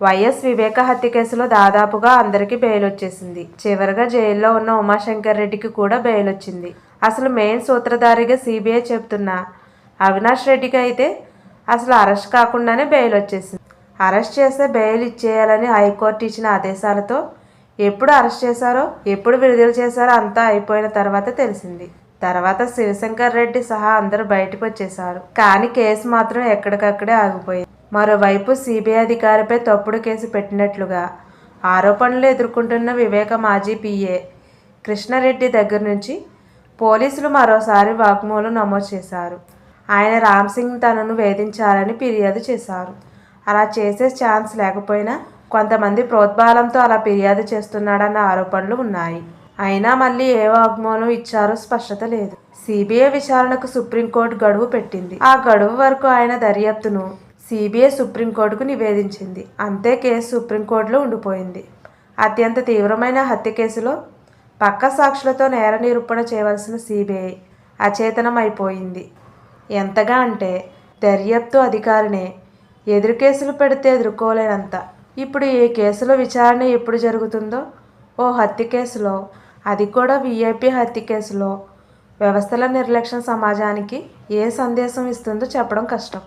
YS వివేక హత్య కేసులో దాదాపుగా అందరికీ బెయిల్ వచ్చేసింది చివరిగా జైల్లో ఉన్న ఉమాశంకర్ రెడ్డికి కూడా బెయిల్ వచ్చింది అసలు మెయిన్ సూత్రధారిగా సిబిఐ చెప్తున్న అవినాష్ రెడ్డికి అయితే అసలు అరెస్ట్ కాకుండానే బెయిల్ వచ్చేసింది అరెస్ట్ చేస్తే బెయిల్ ఇచ్చేయాలని హైకోర్టు ఇచ్చిన ఆదేశాలతో ఎప్పుడు అరెస్ట్ చేశారో ఎప్పుడు విడుదల చేశారో అంతా అయిపోయిన తర్వాత తెలిసింది. తర్వాత శివశంకర్ రెడ్డి సహా అందరూ బయటకు వచ్చేశారు కానీ కేసు మాత్రం ఎక్కడికక్కడే ఆగిపోయింది. మరోవైపు సిబిఐ అధికారిపై తప్పుడు కేసు పెట్టినట్లుగా ఆరోపణలు ఎదుర్కొంటున్న వివేక మాజీ పిఏ కృష్ణారెడ్డి దగ్గర నుంచి పోలీసులు మరోసారి వాగ్మూలం నమోదు చేశారు. ఆయన రామ్ సింగ్ తనను వేధించాలని ఫిర్యాదు చేశారు. అలా చేసే ఛాన్స్ లేకపోయినా కొంతమంది ప్రోద్బలంతో అలా ఫిర్యాదు చేస్తున్నాడన్న ఆరోపణలు ఉన్నాయి. అయినా మళ్ళీ ఏ వాగ్మూలం ఇచ్చారో స్పష్టత లేదు. సిబిఐ విచారణకు సుప్రీంకోర్టు గడువు పెట్టింది. ఆ గడువు వరకు ఆయన దర్యాప్తును సిబిఐ సుప్రీంకోర్టుకు నివేదించింది. అంతే కేసు సుప్రీంకోర్టులో ఉండిపోయింది. అత్యంత తీవ్రమైన హత్య కేసులో పక్క సాక్షులతో నేర నిరూపణ చేయవలసిన సిబిఐ అచేతనం అయిపోయింది ఎంతగా అంటే దర్యాప్తు అధికారినే ఎదురు కేసులు పెడితే ఎదుర్కోలేనంత. ఇప్పుడు ఈ కేసులో విచారణ ఎప్పుడు జరుగుతుందో? ఓ హత్య కేసులో అది కూడా విఐపి హత్య కేసులో. వ్యవస్థల నిర్లక్ష్యం సమాజానికి ఏ సందేశం ఇస్తుందో చెప్పడం కష్టం.